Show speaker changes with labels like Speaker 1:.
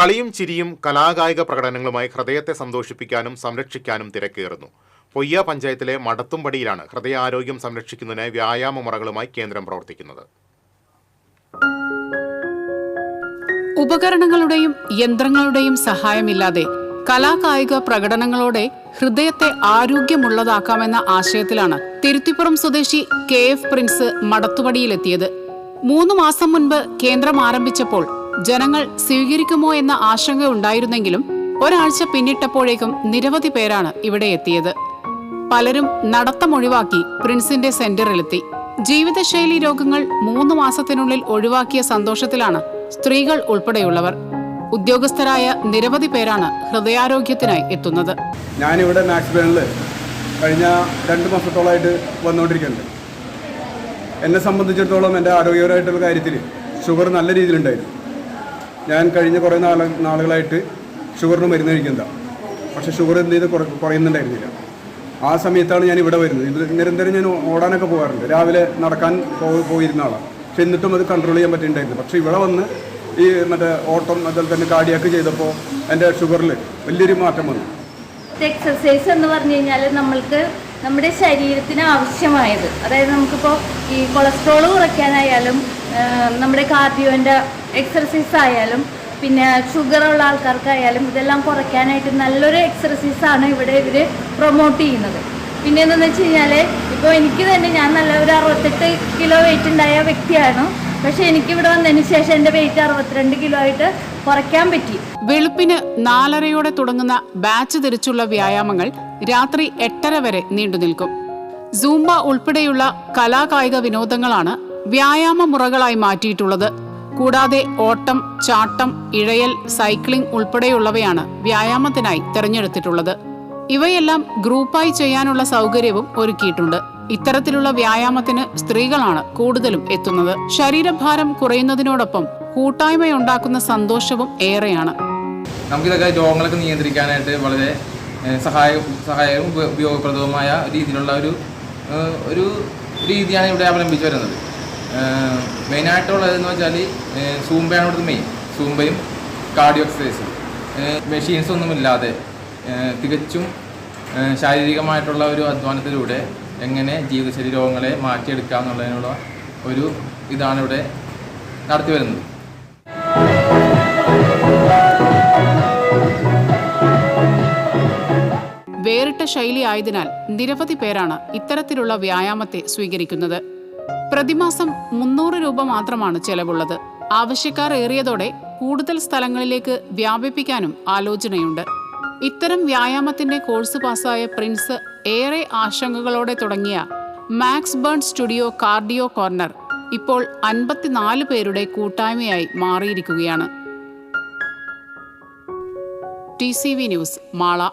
Speaker 1: കളിയും ചിരിയും കലാകായിക പ്രകടനങ്ങളുമായി ഹൃദയത്തെ സന്തോഷിപ്പിക്കാനും സംരക്ഷിക്കാനും തിരക്കേറുന്നു. പൊയ്യ പഞ്ചായത്തിലെ മടത്തുംപടിയിലാണ് ഹൃദയാരോഗ്യം സംരക്ഷിക്കുന്നതിന് വ്യായാമ മുറകളുമായി കേന്ദ്രം പ്രവർത്തിക്കുന്നത്.
Speaker 2: ഉപകരണങ്ങളുടെയും യന്ത്രങ്ങളുടെയും സഹായമില്ലാതെ കലാകായിക പ്രകടനങ്ങളോടെ ഹൃദയത്തെ ആരോഗ്യമുള്ളതാക്കാമെന്ന ആശയത്തിലാണ് തിരുത്തിപ്പുറം സ്വദേശി കെ എഫ് പ്രിൻസ് മടത്തുപടിയിലെത്തിയത്. മൂന്ന് മാസം മുൻപ് കേന്ദ്രം ആരംഭിച്ചപ്പോൾ ജനങ്ങൾ സ്വീകരിക്കുമോ എന്ന ആശങ്ക ഉണ്ടായിരുന്നെങ്കിലും ഒരാഴ്ച പിന്നിട്ടപ്പോഴേക്കും നിരവധി പേരാണ് ഇവിടെ എത്തിയത്. പലരും നടത്തം ഒഴിവാക്കി പ്രിൻസിന്റെ സെന്ററിലെത്തി. ജീവിതശൈലി രോഗങ്ങൾ മൂന്ന് മാസത്തിനുള്ളിൽ ഒഴിവാക്കിയ സന്തോഷത്തിലാണ് സ്ത്രീകൾ ഉൾപ്പെടെയുള്ളവർ. ഉദ്യോഗസ്ഥരായ നിരവധി പേരാണ് ഹൃദയാരോഗ്യത്തിനായി എത്തുന്നത്.
Speaker 3: ഞാനിവിടെ മാക്സ് കഴിഞ്ഞ രണ്ട് മാസത്തോളമായിട്ട് വന്നുകൊണ്ടിരിക്കുന്നുണ്ട്. എന്നെ സംബന്ധിച്ചിടത്തോളം എന്റെ ആരോഗ്യപരമായിട്ടുള്ള കാര്യത്തിൽ ഷുഗർ നല്ല രീതിയിലുണ്ടായിരുന്നു. ഞാൻ കഴിഞ്ഞ കുറേ നാള നാളുകളായിട്ട് ഷുഗറിന് മരുന്ന് കഴിക്കുന്നതാണ് പക്ഷേ ഷുഗർ എന്ത് ചെയ്ത് കുറ കുറയുന്നുണ്ടായിരുന്നില്ല. ആ സമയത്താണ് ഞാൻ ഇവിടെ വരുന്നത്. ഇത് നിരന്തരം ഞാൻ ഓടാനൊക്കെ പോകാറുണ്ട്. രാവിലെ നടക്കാൻ പോയിരുന്ന ആളാണ്. പക്ഷെ എന്നിട്ടും അത് കൺട്രോൾ ചെയ്യാൻ പറ്റിയിട്ടുണ്ടായിരുന്നു പക്ഷേ ഇവിടെ വന്ന് ഈ മറ്റേ ഓട്ടം അതുപോലെ തന്നെ കാർഡിയാക്ക് ചെയ്തപ്പോൾ എന്റെ ഷുഗറിൽ വലിയൊരു മാറ്റം വന്നു.
Speaker 4: എക്സസൈസ് എന്ന് പറഞ്ഞു കഴിഞ്ഞാൽ നമ്മൾക്ക് നമ്മുടെ ശരീരത്തിന് ആവശ്യമായത്. അതായത് നമുക്കിപ്പോൾ ഈ കൊളസ്ട്രോൾ കുറയ്ക്കാനായാലും നമ്മുടെ കാർഡിയോന്റെ എക്സർസൈസ് ആയാലും പിന്നെ ഷുഗർ ഉള്ള ആൾക്കാർക്കായാലും ഇതെല്ലാം കുറയ്ക്കാനായിട്ട് നല്ലൊരു എക്സർസൈസാണ് ഇവിടെ ഇവർ പ്രൊമോട്ട് ചെയ്യുന്നത്. പിന്നെ എന്താണെന്ന് വെച്ച് കഴിഞ്ഞാൽ ഇപ്പോൾ എനിക്ക് തന്നെ ഞാൻ നല്ല ഒരു അറുപത്തെട്ട് കിലോ വെയിറ്റ് ഉണ്ടായ വ്യക്തിയാണ്. പക്ഷെ എനിക്ക് ഇവിടെ വന്നതിന് ശേഷം എന്റെ വെയിറ്റ് അറുപത്തിരണ്ട് കിലോ ആയിട്ട് കുറയ്ക്കാൻ പറ്റി.
Speaker 2: വെളുപ്പിന് നാലരയോടെ തുടങ്ങുന്ന ബാച്ച് തിരിച്ചുള്ള വ്യായാമങ്ങൾ രാത്രി എട്ടര വരെ നീണ്ടു നിൽക്കും. സൂംബ ഉൾപ്പെടെയുള്ള കലാകായിക വിനോദങ്ങളാണ് വ്യായാമ മുറകളായി മാറ്റിയിട്ടുള്ളത്. കൂടാതെ ഓട്ടം ചാട്ടം ഇഴയൽ സൈക്ലിംഗ് ഉൾപ്പെടെയുള്ളവയാണ് വ്യായാമത്തിനായി തിരഞ്ഞെടുത്തിട്ടുള്ളത്. ഇവയെല്ലാം ഗ്രൂപ്പായി ചെയ്യാനുള്ള സൗകര്യവും ഒരുക്കിയിട്ടുണ്ട്. ഇത്തരത്തിലുള്ള വ്യായാമത്തിന് സ്ത്രീകളാണ് കൂടുതലും എത്തുന്നത്. ശരീരഭാരം കുറയുന്നതിനോടൊപ്പം കൂട്ടായ്മയുണ്ടാക്കുന്ന സന്തോഷവും ഏറെയാണ്.
Speaker 5: നമുക്കിതൊക്കെ രോഗങ്ങളൊക്കെ നിയന്ത്രിക്കാനായിട്ട് വളരെ സഹായ സഹായവും ഉപയോഗപ്രദവുമായ രീതിയിലുള്ള ഒരു ഒരു രീതിയാണ് ഇവിടെ അവലംബിച്ചു വരുന്നത്. മെയിനായിട്ടുള്ളതെന്ന് വെച്ചാൽ സൂമ്പയാണ് ഇവിടുത്തെ മെയിൻ സൂമ്പയും കാർഡിയോ എക്സസൈസും മെഷീൻസ് ഒന്നുമില്ലാതെ തികച്ചും ശാരീരികമായിട്ടുള്ള ഒരു അധ്വാനത്തിലൂടെ എങ്ങനെ ജീവിതശൈലി രോഗങ്ങളെ മാറ്റിയെടുക്കുക എന്നുള്ളതിനുള്ള ഒരു ഇതാണ് ഇവിടെ നടത്തി വരുന്നത്.
Speaker 2: വേറിട്ട ശൈലി ആയതിനാൽ നിരവധി പേരാണ് ഇത്തരത്തിലുള്ള വ്യായാമത്തെ സ്വീകരിക്കുന്നത്. പ്രതിമാസം മുന്നൂറ് രൂപ മാത്രമാണ് ചെലവുള്ളത്. ആവശ്യക്കാർ ഏറിയതോടെ കൂടുതൽ സ്ഥലങ്ങളിലേക്ക് വ്യാപിപ്പിക്കാനും ആലോചനയുണ്ട്. ഇത്തരം വ്യായാമത്തിന്റെ കോഴ്സ് പാസ്സായ പ്രിൻസ് ഏറെ ആശങ്കകളോടെ തുടങ്ങിയ max burn studio cardio corner ഇപ്പോൾ അൻപത്തിനാല് പേരുടെ കൂട്ടായ്മയായി മാറിയിരിക്കുകയാണ്. T C V news Mala.